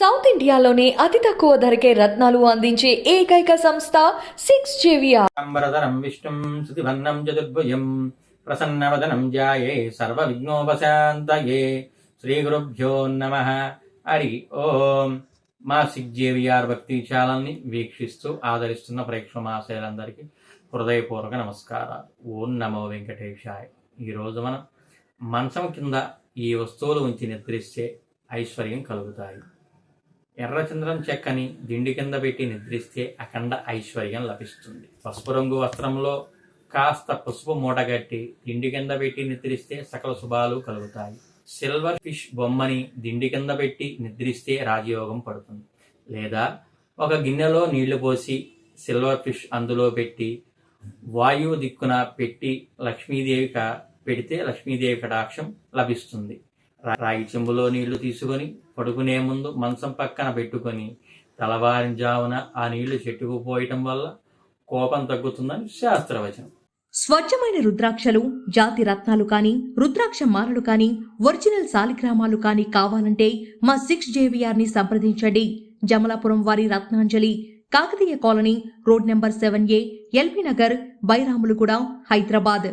South ఇండియాలోనే అతి తక్కువ ధరకే రత్నాలు అందించే ఏకైక సంస్థ సిక్స్ జేవిఆర్. అంబరధరం విష్ణుం సుతిభన్నం చతుర్భుజం ప్రసన్నవదనం జాయే సర్వ విఘ్నోపశాంతయే శ్రీ గురుభ్యో నమ. హరి ఓం. మా సిక్స్ జేవిఆర్ భక్తి ఛానల్ని వీక్షిస్తూ ఆదరిస్తున్న ప్రేక్షక మహాశయులందరికీ హృదయపూర్వక నమస్కారాలు. ఓం నమో వెంకటేశాయ. ఈరోజు మనం మంచం కింద ఈ వస్తువులు ఉంచి నిద్రిస్తే ఐశ్వర్యం కలుగుతాయి. ఎర్రచంద్రం చెక్కని దిండి కింద పెట్టి నిద్రిస్తే అఖండ ఐశ్వర్యం లభిస్తుంది. పసుపు రంగు వస్త్రంలో కాస్త పసుపు మూటగట్టి దిండి కింద పెట్టి నిద్రిస్తే సకల శుభాలు కలుగుతాయి. సిల్వర్ ఫిష్ బొమ్మని దిండి కింద పెట్టి నిద్రిస్తే రాజయోగం పడుతుంది. లేదా ఒక గిన్నెలో నీళ్ళు పోసి సిల్వర్ ఫిష్ అందులో పెట్టి వాయువు దిక్కున పెట్టి లక్ష్మీదేవి పెడితే లక్ష్మీదేవి కటాక్షం లభిస్తుంది. రాగి చెంబులో నీళ్ళు తీసుకొని పడుకునే ముందు మంచం పక్కన పెట్టుకొని తెల్లవారింజామున ఆ నీళ్ళు చెట్టుకు పోయటం వల్ల కోపం తగ్గుతుందని శాస్త్రవచనం. స్వచ్ఛమైన రుద్రాక్షలు జాతి రత్నాలు కానీ రుద్రాక్ష మాలలు కానీ ఒరిజినల్ సాలిగ్రామాలు కానీ కావాలంటే మా సిక్స్ జేవిఆర్ని సంప్రదించండి. జమలాపురం వారి Ratnanjali Kakatiya colony road number seven A LB Nagar Bairamalguda Hyderabad.